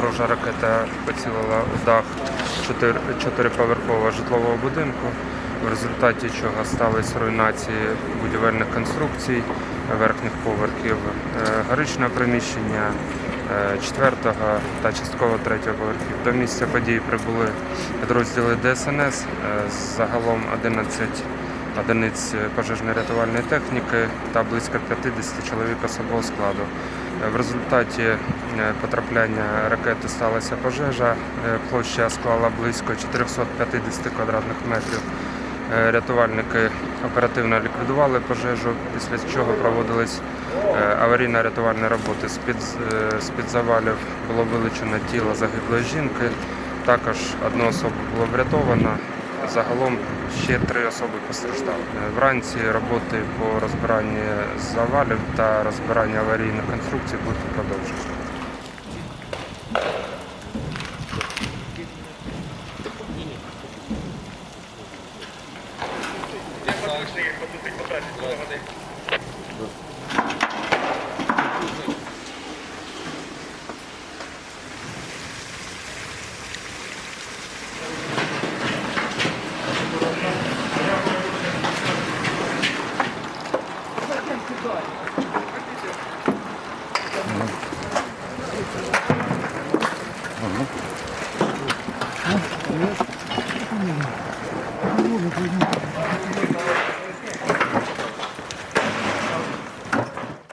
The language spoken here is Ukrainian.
ворожа ракета поцілила у дах чотириповерхового житлового будинку, в результаті чого сталися руйнації будівельних конструкцій верхніх поверхів, е, горичне приміщення е, четвертого та частково третього поверхів. До місця події прибули підрозділи ДСНС, е, загалом 11 одиниць пожежно-рятувальної техніки та близько 50 чоловік особового складу. В результаті е, потрапляння ракети сталася пожежа. Е, Площа склала близько 450 квадратних метрів. Е, Рятувальники оперативно ліквідували пожежу, після чого проводились аварійно-рятувальні роботи. Е, з-під завалів було вилучено тіло загиблої жінки. Також одну особу було врятовано. Загалом ще три особи постраждали. Е, Вранці роботи по розбиранні завалів та розбиранні аварійних конструкцій будуть продовжені. 아,